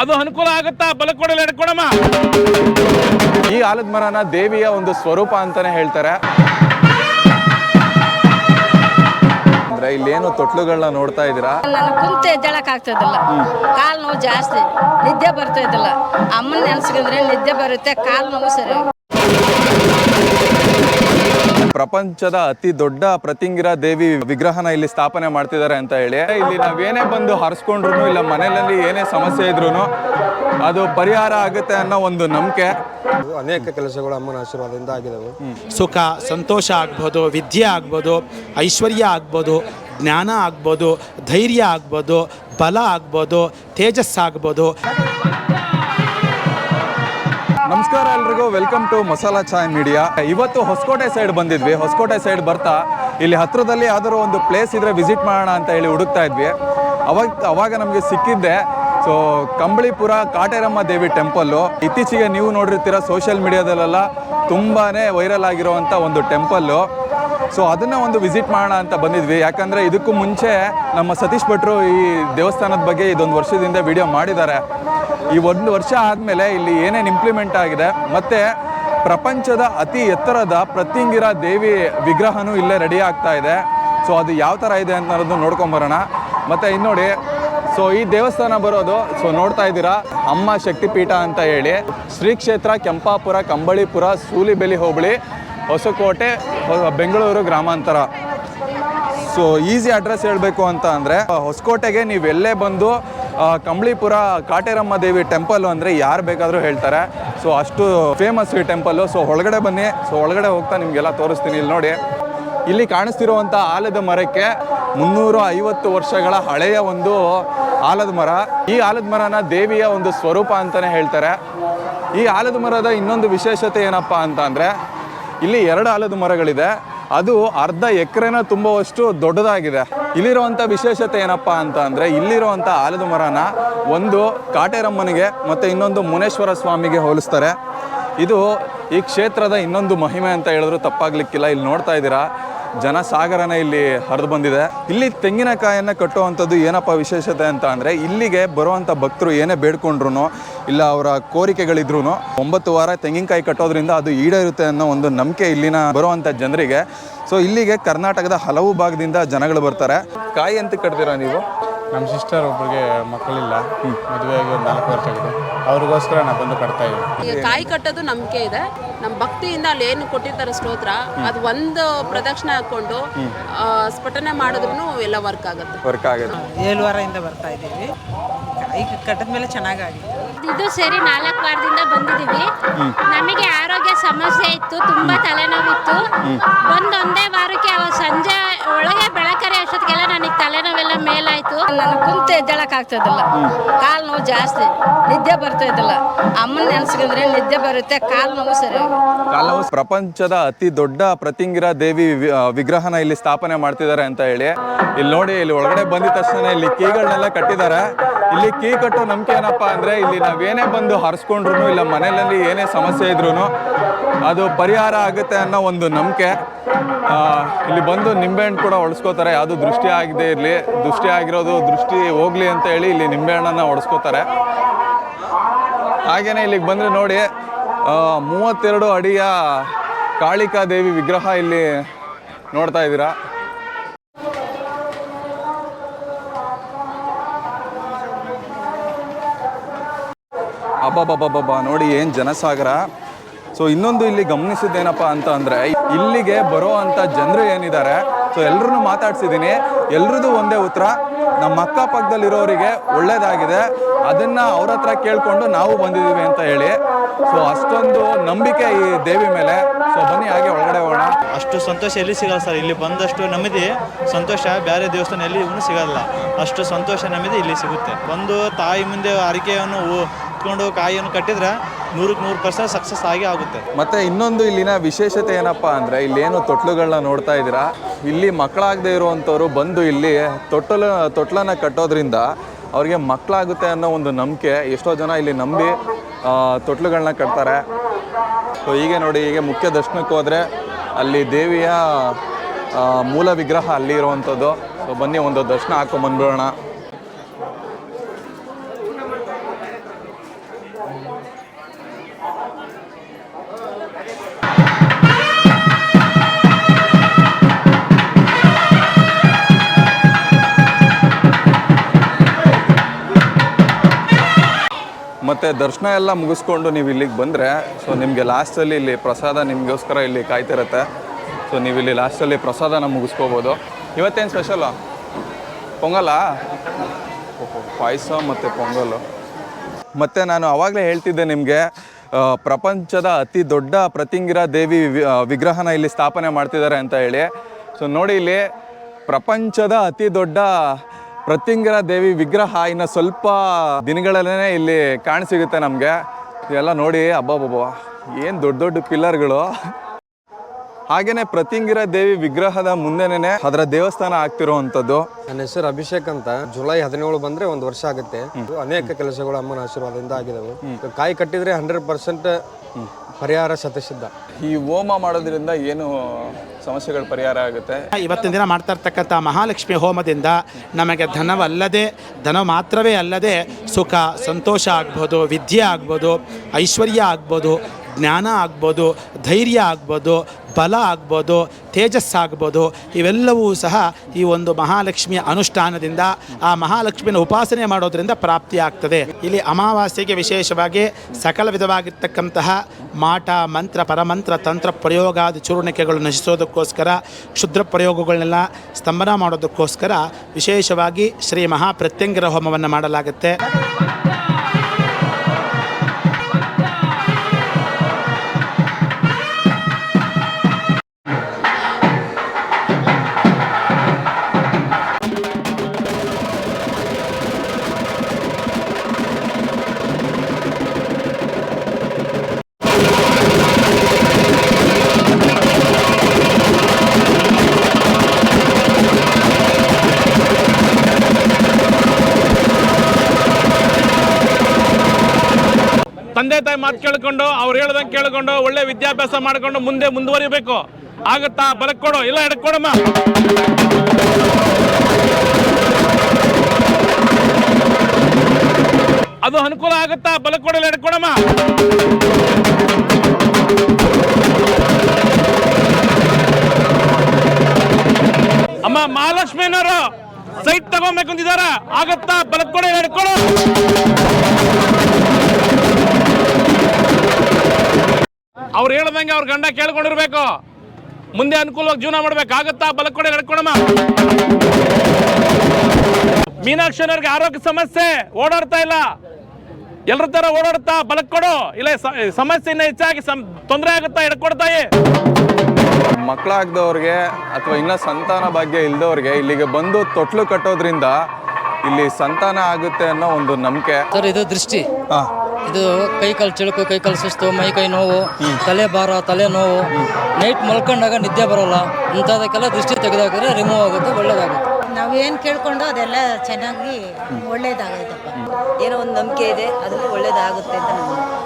ಅದು ಅನುಕೂಲ ಆಗುತ್ತಾ? ಬಲ ಕೊಡಲ್ಲ ಎಡ್ಕೊಡಮ್ಮ ಈ ಆಲದ ಮರನ ದೇವಿಯ ಒಂದು ಸ್ವರೂಪ ಅಂತಾನೆ ಹೇಳ್ತಾರೆ. ಅಂದ್ರೆ ಇಲ್ಲೇನು ತೊಟ್ಲುಗಳನ್ನ ನೋಡ್ತಾ ಇದ್ದೀರಾ? ನಾನು ಕುಂತು ಎದ್ದೇಳಕ್ ಆಗ್ತದಿಲ್ಲ ಕಾಲು ನೋವು ಜಾಸ್ತಿ ನಿದ್ದೆ ಬರ್ತಾ ಇದ್ದಿಲ್ಲ. ಅಮ್ಮನ ನೆನ್ಸ್ಕೊಂಡ್ರೆ ನಿದ್ದೆ ಬರುತ್ತೆ ಕಾಲು ನೋವು ಸರಿ ಪ್ರಪಂಚದ ಅತಿ ದೊಡ್ಡ ಪ್ರತಿಂಗಿರ ದೇವಿ ವಿಗ್ರಹನ ಇಲ್ಲಿ ಸ್ಥಾಪನೆ ಮಾಡ್ತಿದ್ದಾರೆ ಅಂತ ಹೇಳಿ. ಇಲ್ಲಿ ನಾವೇನೇ ಬಂದು ಹರಿಸ್ಕೊಂಡ್ರು ಇಲ್ಲ ಮನೆಯಲ್ಲಿ ಏನೇ ಸಮಸ್ಯೆ ಇದ್ರು ಅದು ಪರಿಹಾರ ಆಗುತ್ತೆ ಅನ್ನೋ ಒಂದು ನಂಬಿಕೆ. ಅನೇಕ ಕೆಲಸಗಳು ಅಮ್ಮನ ಆಶೀರ್ವಾದದಿಂದ ಆಗಿದವು. ಸುಖ ಸಂತೋಷ ಆಗ್ಬೋದು ವಿದ್ಯೆ ಆಗ್ಬೋದು ಐಶ್ವರ್ಯ ಆಗ್ಬೋದು ಜ್ಞಾನ ಆಗ್ಬೋದು ಧೈರ್ಯ ಆಗ್ಬೋದು ಬಲ ಆಗ್ಬೋದು ತೇಜಸ್ ಆಗ್ಬೋದು. ನಮಸ್ಕಾರ ಎಲ್ರಿಗೂ. Welcome to Masala Chai media. ಇವತ್ತು ಹೊಸಕೋಟೆ ಸೈಡ್ ಬಂದಿದ್ವಿ. ಹೊಸಕೋಟೆ ಸೈಡ್ ಬರ್ತಾ, ಇಲ್ಲಿ ಹತ್ರದಲ್ಲಿ ಯಾವ್ದಾದ್ರು ಒಂದು ಪ್ಲೇಸ್ ಇದ್ರೆ ವಿಸಿಟ್ ಮಾಡೋಣ ಅಂತ ಹೇಳಿ ಹುಡುಕ್ತಾ ಇದ್ವಿ. ಅವಾಗ ಅವಾಗ ನಮಗೆ ಸಿಕ್ಕಿದ್ದೆ. ಸೊ ಕಂಬಳಿಪುರ ಕಾಟೇರಮ್ಮ ದೇವಿ ಟೆಂಪಲ್ಲು ಇತ್ತೀಚೆಗೆ ನೀವು ನೋಡಿರ್ತೀರ ಸೋಷಿಯಲ್ ಮೀಡಿಯಾದಲ್ಲೆಲ್ಲ ತುಂಬಾ ವೈರಲ್ ಆಗಿರುವಂಥ ಒಂದು ಟೆಂಪಲ್ಲು ಸೊ ಅದನ್ನ ಒಂದು ವಿಸಿಟ್ ಮಾಡೋಣ ಅಂತ ಬಂದಿದ್ವಿ. ಯಾಕಂದ್ರೆ ಇದಕ್ಕೂ ಮುಂಚೆ ನಮ್ಮ ಸತೀಶ್ ಭಟ್ರು ಈ ದೇವಸ್ಥಾನದ ಬಗ್ಗೆ ಇದೊಂದು ವರ್ಷದಿಂದ ವಿಡಿಯೋ ಮಾಡಿದ್ದಾರೆ. ಈ ಒಂದು ವರ್ಷ ಆದಮೇಲೆ ಇಲ್ಲಿ ಏನೇನು ಇಂಪ್ಲಿಮೆಂಟ್ ಆಗಿದೆ, ಮತ್ತೆ ಪ್ರಪಂಚದ ಅತಿ ಎತ್ತರದ ಪ್ರತಿಂಗಿರ ದೇವಿ ವಿಗ್ರಹನೂ ಇಲ್ಲೇ ರೆಡಿ ಆಗ್ತಾ ಇದೆ. ಸೊ ಅದು ಯಾವ ಥರ ಇದೆ ಅಂತ ಅನ್ನೋದು ನೋಡ್ಕೊಂಬರೋಣ ಮತ್ತೆ ಇನ್ನೋಡಿ ಸೊ ಈ ದೇವಸ್ಥಾನ ಬರೋದು ಸೊ ನೋಡ್ತಾ ಇದ್ದೀರಾ, ಅಮ್ಮ ಶಕ್ತಿಪೀಠ ಅಂತ ಹೇಳಿ. ಶ್ರೀ ಕ್ಷೇತ್ರ ಕೆಂಪಾಪುರ, ಕಂಬಳಿಪುರ, ಸೂಲಿಬೆಲಿ ಹೋಬಳಿ ಹೊಸಕೋಟೆ ಬೆಂಗಳೂರು ಗ್ರಾಮಾಂತರ. ಸೊ ಈಸಿ ಅಡ್ರೆಸ್ ಹೇಳಬೇಕು ಅಂತ ಅಂದರೆ ಹೊಸಕೋಟೆಗೆ ನೀವು ಎಲ್ಲೇ ಬಂದು ಕಂಬಳಿಪುರ, ಕಾಟೇರಮ್ಮ ದೇವಿ ಟೆಂಪಲ್ ಅಂದರೆ ಯಾರು ಬೇಕಾದರೂ ಹೇಳ್ತಾರೆ. ಸೊ ಅಷ್ಟು ಫೇಮಸ್ ಈ ಟೆಂಪಲ್ಲು ಸೊ ಒಳಗಡೆ ಬನ್ನಿ. ಸೊ ಒಳಗಡೆ ಹೋಗ್ತಾ ನಿಮಗೆಲ್ಲ ತೋರಿಸ್ತೀನಿ ಇಲ್ಲಿ ನೋಡಿ. ಇಲ್ಲಿ ಕಾಣಿಸ್ತಿರುವಂಥ ಆಲದ ಮರಕ್ಕೆ ಮುನ್ನೂರ ಐವತ್ತು ವರ್ಷಗಳ ಹಳೆಯ ಒಂದು ಆಲದ ಮರ. ಈ ಆಲದ ಮರನ ದೇವಿಯ ಒಂದು ಸ್ವರೂಪ ಅಂತಲೇ ಹೇಳ್ತಾರೆ. ಈ ಆಲದ ಮರದ ಇನ್ನೊಂದು ವಿಶೇಷತೆ ಏನಪ್ಪ ಅಂತ ಅಂದರೆ ಇಲ್ಲಿ ಎರಡು ಆಲದ ಮರಗಳಿದೆ. ಅದು ಅರ್ಧ ಎಕರೆನ ತುಂಬುವಷ್ಟು ದೊಡ್ಡದಾಗಿದೆ. ಇಲ್ಲಿರುವಂಥ ವಿಶೇಷತೆ ಏನಪ್ಪ ಅಂತ ಅಂದರೆ ಇಲ್ಲಿರುವಂಥ ಆಲದ ಮರನ ಒಂದು ಕಾಟೇರಮ್ಮನಿಗೆ ಮತ್ತು ಇನ್ನೊಂದು ಮುನೇಶ್ವರ ಸ್ವಾಮಿಗೆ ಹೋಲಿಸ್ತಾರೆ. ಇದು ಈ ಕ್ಷೇತ್ರದ ಇನ್ನೊಂದು ಮಹಿಮೆ ಅಂತ ಹೇಳಿದ್ರು ತಪ್ಪಾಗ್ಲಿಕ್ಕಿಲ್ಲ. ಇಲ್ಲಿ ನೋಡ್ತಾ ಇದ್ದೀರಾ ಜನಸಾಗರನ ಇಲ್ಲಿ ಹರಿದು ಬಂದಿದೆ. ಇಲ್ಲಿ ತೆಂಗಿನಕಾಯನ್ನು ಕಟ್ಟುವಂಥದ್ದು ಏನಪ್ಪ ವಿಶೇಷತೆ ಅಂತ ಅಂದರೆ ಇಲ್ಲಿಗೆ ಬರುವಂಥ ಭಕ್ತರು ಏನೇ ಬೇಡ್ಕೊಂಡ್ರು ಇಲ್ಲ ಅವರ ಕೋರಿಕೆಗಳಿದ್ರು ಒಂಬತ್ತು ವಾರ ತೆಂಗಿನಕಾಯಿ ಕಟ್ಟೋದ್ರಿಂದ ಅದು ಈಡೇರುತ್ತೆ ಅನ್ನೋ ಒಂದು ನಂಬಿಕೆ ಇಲ್ಲಿನ ಬರುವಂಥ ಜನರಿಗೆ. ಸೊ ಇಲ್ಲಿಗೆ ಕರ್ನಾಟಕದ ಹಲವು ಭಾಗದಿಂದ ಜನಗಳು ಬರ್ತಾರೆ. ಕಾಯಿ ಅಂತ ಕಟ್ತೀರಾ ನೀವು? ನಮ್ಮ ಸಿಸ್ಟರ್ ಒಬ್ಬರಿಗೆ ಮಕ್ಕಳಿಲ್ಲ. ಮದುವೆಯಾಗಿ ಒಂದು ನಾಲ್ಕು ವರ್ಷ ಆಗಿದೆ. ಅವ್ರಿಗೋಸ್ಕರ ನಾವು ಬಂದು ಕಟ್ತಾ ಇದ್ದೀವಿ ಈಗ ಕಾಯಿ ಕಟ್ಟೋದು ನಂಬಿಕೆ ಇದೆ. ನಮ್ಮ ಭಕ್ತಿಯಿಂದ ಅಲ್ಲಿ ಏನು ಕೊಟ್ಟಿರ್ತಾರೆ ಸ್ತೋತ್ರ ಅದು ಒಂದು ಪ್ರದಕ್ಷಿಣೆ ಹಾಕೊಂಡು ಸ್ಫಟನೆ ಮಾಡಿದ್ರು ಎಲ್ಲ ವರ್ಕ್ ಆಗುತ್ತೆ. ವರ್ಕ್ ಆಗುತ್ತೆ. ಏಳು ವಾರದಿಂದ ಬರ್ತಾ ಇದ್ದೀವಿ. ಕಾಯಿ ಕಟ್ಟದ ಮೇಲೆ ಚೆನ್ನಾಗಾಗಿದೆ. ಇದು ಸೇರಿ ನಾಲ್ಕು ವಾರದಿಂದ ಬಂದಿದ್ದೀವಿ. ನಮಗೆ ಆರೋಗ್ಯ ಸಮಸ್ಯೆ ಇತ್ತು ತುಂಬಾ ತಲೆನೋವಿತ್ತು. ಒಂದೊಂದೇ ಒಂದೇ ವಾರಕ್ಕೆ ಸಂಜೆ ಒಳಗೆ ಬೆಳಕರೆ ಅಷ್ಟೊತ್ತಿಗೆಲ್ಲ ನನಗೆ ತಲೆನೋವೆಲ್ಲ ಮೇಲಾಯ್ತು. ನಾನು ಕುಂತ ಎದ್ದೇಳಕ್ ಆಗ್ತದಲ್ಲ ಕಾಲು ನೋವು ಜಾಸ್ತಿ ನಿದ್ದೆ ಬರ್ತಾ ಇದ್ದಲ್ಲ. ಅಮ್ಮನ ನೆನ್ಸ್ಕೊಂಡ್ರೆ ನಿದ್ದೆ ಬರುತ್ತೆ ಕಾಲು ನೋವು ಸರಿ ಕಾಲವು ಪ್ರಪಂಚದ ಅತಿ ದೊಡ್ಡ ಪ್ರತಿಂಗಿರ ದೇವಿ ವಿ- ಆ, ವಿಗ್ರಹನ ಇಲ್ಲಿ ಸ್ಥಾಪನೆ ಮಾಡ್ತಿದ್ದಾರೆ ಅಂತ ಹೇಳಿ. ಇಲ್ಲಿ ನೋಡಿ ಇಲ್ಲಿ ಒಳಗಡೆ ಬಂದಿದ ತಕ್ಷಣ ಇಲ್ಲಿ ಕೀಗಳನ್ನೆಲ್ಲ ಕಟ್ಟಿದ್ದಾರೆ. ಇಲ್ಲಿ ಕೀ ಕಟ್ಟೋ ನಂಬಿಕೆ ಏನಪ್ಪಾ ಅಂದ್ರೆ ಇಲ್ಲಿ ನಾವೇನೇ ಬಂದು ಹರಿಸ್ಕೊಂಡ್ರು ಇಲ್ಲ, ಮನೆಯಲ್ಲಿ ಏನೇ ಸಮಸ್ಯೆ ಇದ್ರೂ ಅದು ಪರಿಹಾರ ಆಗುತ್ತೆ ಅನ್ನೋ ಒಂದು ನಂಬಿಕೆ. ಇಲ್ಲಿ ಬಂದು ನಿಂಬೆಹಣ್ಣು ಕೂಡ ಒಡಿಸ್ಕೋತಾರೆ ಯಾವುದು ದೃಷ್ಟಿ ಆಗದೆ ಇರಲಿ. ದೃಷ್ಟಿ ಆಗಿರೋದು ದೃಷ್ಟಿ ಹೋಗ್ಲಿ ಅಂತ ಹೇಳಿ ಇಲ್ಲಿ ನಿಂಬೆಹಣ್ಣನ್ನು ಒಡಿಸ್ಕೋತಾರೆ ಹಾಗೇನೆ ಇಲ್ಲಿಗೆ ಬಂದರೆ ನೋಡಿ ಮೂವತ್ತೆರಡು ಅಡಿಯ ಕಾಳಿಕಾ ದೇವಿ ವಿಗ್ರಹ ಇಲ್ಲಿ ನೋಡ್ತಾ ಇದ್ದೀರಾ. ಅಬ್ಬಬ್ಬಬ್ಬಬ್ಬ. ನೋಡಿ ಏನು ಜನಸಾಗರ. ಸೊ ಇನ್ನೊಂದು ಇಲ್ಲಿ ಗಮನಿಸಿದ್ದೇನಪ್ಪ ಅಂತ ಅಂದರೆ, ಇಲ್ಲಿಗೆ ಬರೋ ಅಂಥ ಜನರು ಏನಿದ್ದಾರೆ ಸೊ ಎಲ್ಲರೂ ಮಾತಾಡ್ಸಿದ್ದೀನಿ. ಎಲ್ರದ್ದು ಒಂದೇ ಉತ್ತರ, ನಮ್ಮ ಅಕ್ಕಪಕ್ಕದಲ್ಲಿರೋರಿಗೆ ಒಳ್ಳೇದಾಗಿದೆ. ಅದನ್ನು ಅವ್ರ ಹತ್ರ ಕೇಳಿಕೊಂಡು ನಾವು ಬಂದಿದ್ದೀವಿ ಅಂತ ಹೇಳಿ. ಸೊ ಅಷ್ಟೊಂದು ನಂಬಿಕೆ ಈ ದೇವಿ ಮೇಲೆ. ಸೊ ಬನ್ನಿ, ಹಾಗೆ ಒಳಗಡೆ ಹೋಗೋಣ. ಅಷ್ಟು ಸಂತೋಷ ಎಲ್ಲಿ ಸಿಗಲ್ಲ ಸರ್. ಇಲ್ಲಿ ಬಂದಷ್ಟು ನೆಮ್ಮದಿ, ಸಂತೋಷ ಬೇರೆ ದೇವಸ್ಥಾನ ಎಲ್ಲಿ ಇವನು ಸಿಗಲ್ಲ. ಅಷ್ಟು ಸಂತೋಷ ನೆಮ್ಮದಿ ಇಲ್ಲಿ ಸಿಗುತ್ತೆ. ಒಂದು ತಾಯಿ ಮುಂದೆ ಅರಿಕೆಯನ್ನು ಇಟ್ಕೊಂಡು ಕಾಯಿಯನ್ನು ಕಟ್ಟಿದ್ರೆ ನೂರಕ್ಕೆ ನೂರು ಪರ್ಸೆಂಟ್ ಸಕ್ಸಸ್ ಆಗಿ ಆಗುತ್ತೆ. ಮತ್ತೆ ಇನ್ನೊಂದು ಇಲ್ಲಿನ ವಿಶೇಷತೆ ಏನಪ್ಪ ಅಂದರೆ ಇಲ್ಲೇನು ತೊಟ್ಲುಗಳನ್ನ ನೋಡ್ತಾ ಇದ್ದೀರಾ? ಇಲ್ಲಿ ಮಕ್ಕಳಾಗದೇ ಇರುವಂಥವ್ರು ಬಂದು ಇಲ್ಲಿ ತೊಟ್ಟಲು ತೊಟ್ಲನ್ನ ಕಟ್ಟೋದ್ರಿಂದ ಅವ್ರಿಗೆ ಮಕ್ಕಳಾಗುತ್ತೆ ಅನ್ನೋ ಒಂದು ನಂಬಿಕೆ ಎಷ್ಟೋ ಜನ ಇಲ್ಲಿ ನಂಬಿ ತೊಟ್ಲುಗಳನ್ನ ಕಟ್ತಾರೆ. ಸೊ ಹೀಗೆ ನೋಡಿ, ಹೀಗೆ ಮುಖ್ಯ ದರ್ಶನಕ್ಕೆ ಹೋದರೆ ಅಲ್ಲಿ ದೇವಿಯ ಮೂಲ ವಿಗ್ರಹ ಅಲ್ಲಿ ಇರುವಂಥದ್ದು. ಸೊ ಬನ್ನಿ, ಒಂದು ದರ್ಶನ ಹಾಕೊಂಬಂದ್ಬಿಡೋಣ ಮತ್ತು ದರ್ಶನ ಎಲ್ಲ ಮುಗಿಸ್ಕೊಂಡು ನೀವು ಇಲ್ಲಿಗೆ ಬಂದರೆ ಸೊ ನಿಮಗೆ ಲಾಸ್ಟಲ್ಲಿ ಇಲ್ಲಿ ಪ್ರಸಾದ ನಿಮಗೋಸ್ಕರ ಇಲ್ಲಿ ಕಾಯ್ತಿರುತ್ತೆ. ಸೊ ನೀವು ಇಲ್ಲಿ ಲಾಸ್ಟಲ್ಲಿ ಪ್ರಸಾದನ ಮುಗಿಸ್ಕೋಬೋದು. ಇವತ್ತೇನು ಸ್ಪೆಷಲು ಪೊಂಗಲ? ಪಾಯಸ ಮತ್ತು ಪೊಂಗಲು. ಮತ್ತು ನಾನು ಆವಾಗಲೇ ಹೇಳ್ತಿದ್ದೆ ನಿಮಗೆ ಪ್ರಪಂಚದ ಅತಿ ದೊಡ್ಡ ಪ್ರತಿಂಗಿರ ದೇವಿ ವಿಗ್ರಹನ ಇಲ್ಲಿ ಸ್ಥಾಪನೆ ಮಾಡ್ತಿದ್ದಾರೆ ಅಂತ ಹೇಳಿ. ಸೊ ನೋಡಿ ಇಲ್ಲಿ ಪ್ರಪಂಚದ ಅತಿ ದೊಡ್ಡ ಪ್ರತಿಂಗಿರ ದೇವಿ ವಿಗ್ರಹ ಇನ್ನು ಸ್ವಲ್ಪ ದಿನಗಳಲ್ಲೇ ಇಲ್ಲಿ ಕಾಣಸಿಗುತ್ತೆ ನಮಗೆ. ಇದೆಲ್ಲ ನೋಡಿ ಅಬ್ಬಬ್ಬಬ್ಬ ಏನು ದೊಡ್ಡ ದೊಡ್ಡ ಪಿಲ್ಲರ್ಗಳು. ಹಾಗೇನೆ ಪ್ರತಿಂಗಿರ ದೇವಿ ವಿಗ್ರಹದ ಮುಂದೆನೆ ಅದರ ದೇವಸ್ಥಾನ ಆಗ್ತಿರುವಂತದ್ದು ನನ್ನ ಹೆಸರು ಅಭಿಷೇಕ್ ಅಂತ. ಜುಲೈ ಹದಿನೇಳು ಬಂದ್ರೆ ಒಂದು ವರ್ಷ ಆಗುತ್ತೆ. ಅನೇಕ ಕೆಲಸಗಳು ಅಮ್ಮನ ಆಶೀರ್ವಾದದಿಂದ ಆಗಿದವು. ಕಾಯಿ ಕಟ್ಟಿದ್ರೆ ಹಂಡ್ರೆಡ್ ಪರ್ಸೆಂಟ್ ಪರಿಹಾರ ಶತಸಿದ್ಧ. ಈ ಹೋಮ ಮಾಡೋದ್ರಿಂದ ಏನು ಸಮಸ್ಯೆಗಳು ಪರಿಹಾರ ಆಗುತ್ತೆ? ಇವತ್ತಿನ ದಿನ ಮಾಡ್ತಾ ಇರ್ತಕ್ಕಂಥ ಮಹಾಲಕ್ಷ್ಮಿ ಹೋಮದಿಂದ ನಮಗೆ ಧನವಲ್ಲದೆ ಧನ ಮಾತ್ರವೇ ಅಲ್ಲದೆ ಸುಖ ಸಂತೋಷ ಆಗ್ಬೋದು ವಿದ್ಯೆ ಆಗ್ಬೋದು ಐಶ್ವರ್ಯ ಆಗ್ಬೋದು ಜ್ಞಾನ ಆಗ್ಬೋದು, ಧೈರ್ಯ ಆಗ್ಬೋದು, ಬಲ ಆಗ್ಬೋದು ತೇಜಸ್ಸಾಗ್ಬೋದು ಇವೆಲ್ಲವೂ ಸಹ ಈ ಒಂದು ಮಹಾಲಕ್ಷ್ಮಿಯ ಅನುಷ್ಠಾನದಿಂದ, ಆ ಮಹಾಲಕ್ಷ್ಮಿಯನ್ನು ಉಪಾಸನೆ ಮಾಡೋದರಿಂದ ಪ್ರಾಪ್ತಿಯಾಗ್ತದೆ ಇಲ್ಲಿ ಅಮಾವಾಸ್ಯೆಗೆ ವಿಶೇಷವಾಗಿ ಸಕಲ ವಿಧವಾಗಿರ್ತಕ್ಕಂತಹ ಮಾಟ, ಮಂತ್ರ, ಪರಮಂತ್ರ, ತಂತ್ರ ಪ್ರಯೋಗಾದಿ ಚೂರ್ಣಿಕೆಗಳು ನಶಿಸೋದಕ್ಕೋಸ್ಕರ, ಕ್ಷುದ್ರ ಪ್ರಯೋಗಗಳನ್ನೆಲ್ಲ ಸ್ತಂಭನ ಮಾಡೋದಕ್ಕೋಸ್ಕರ ವಿಶೇಷವಾಗಿ ಶ್ರೀ ಮಹಾಪ್ರತ್ಯಂಗರ ಹೋಮವನ್ನು ಮಾಡಲಾಗುತ್ತೆ. ಕೇಳ್ಕೊಂಡು, ಅವ್ರು ಹೇಳ್ದಂಗೆ ಕೇಳ್ಕೊಂಡು, ಒಳ್ಳೆ ವಿದ್ಯಾಭ್ಯಾಸ ಮಾಡ್ಕೊಂಡು ಮುಂದೆ ಮುಂದುವರಿಬೇಕು. ಆಗುತ್ತಾ? ಬಲಕ್ ಕೊಡು. ಇಲ್ಲ, ಎಡಕ್ ಕೊಡಮ್ಮ ಅದು ಅನುಕೂಲ ಆಗುತ್ತಾ? ಬಲಕ್ ಕೊಡಲ್ಲ ಎಡಕ್ ಕೊಡಮ್ಮ ಅಮ್ಮ, ಮಹಾಲಕ್ಷ್ಮಿನವರು ಸೈಟ್ ತಗೋಬೇಕು ಅಂತಿದಾರ ಆಗತ್ತಾ? ಬಲಕ್ ಕೊಡು ಎಡಕ್ ಕೊಡು. ಅವ್ರು ಹೇಳ್ದಂಗೆ ಅವ್ರ ಗಂಡ ಕೇಳ್ಕೊಂಡಿರ್ಬೇಕು. ಮುಂದೆ ಅನುಕೂಲವಾಗಿ ಜೀವನ ಮಾಡ್ಬೇಕಾಗತ್ತಾ ಆಗತ್ತಾ? ಬಲಕ್ ಕೊಡಿ ನಡ್ಕೊಳಮ್ಮ ಮೀನಾಕ್ಷನವ್ರಿಗೆ ಆರೋಗ್ಯ ಸಮಸ್ಯೆ. ಓಡಾಡ್ತಾ ಇಲ್ಲ. ಎಲ್ಲರ ತರ ಓಡಾಡ್ತಾ? ಬಲಕ್ ಕೊಡು. ಇಲ್ಲ ಸಮಸ್ಯೆ ಇನ್ನ ಹೆಚ್ಚಾಗಿ ತೊಂದರೆ ಆಗುತ್ತಾ? ಎಡ್ಕೊಡ್ತಾಯಿ ಮಕ್ಕಳಾಗ್ದವ್ರಿಗೆ ಅಥವಾ ಇನ್ನ ಸಂತಾನ ಭಾಗ್ಯ ಇಲ್ದವ್ರಿಗೆ ಇಲ್ಲಿಗೆ ಬಂದು ತೊಟ್ಲು ಕಟ್ಟೋದ್ರಿಂದ ಇಲ್ಲಿ ಸಂತಾನ ಆಗುತ್ತೆ ಅನ್ನೋ ಒಂದು ನಂಬಿಕೆ. ಸರ್ ಇದು ದೃಷ್ಟಿ. ಹಾಂ. ಇದು ಕೈ ಕಾಲು ಚಿಳುಕು ಕೈ ಕಾಲು ಸುಸ್ತು ಮೈ ಕೈ ನೋವು ತಲೆ ಭಾರ ತಲೆ ನೋವು. ನೈಟ್ ಮಲ್ಕೊಂಡಾಗ ನಿದ್ದೆ ಬರೋಲ್ಲ. ಇಂಥದಕ್ಕೆಲ್ಲ ದೃಷ್ಟಿ ತೆಗೆದಾಕಿದ್ರೆ ರಿಮೂವ್ ಆಗುತ್ತೆ ಒಳ್ಳೇದಾಗುತ್ತೆ. ನಾವೇನು ಕೇಳ್ಕೊಂಡು ಅದೆಲ್ಲ ಚೆನ್ನಾಗಿ ಒಳ್ಳೇದಾಗೈತಪ್ಪ ಏನೋ ಒಂದು ನಂಬಿಕೆ ಇದೆ ಅದಕ್ಕೆ ಒಳ್ಳೇದಾಗುತ್ತೆ ಅಂತ ನಮ್ಗೆ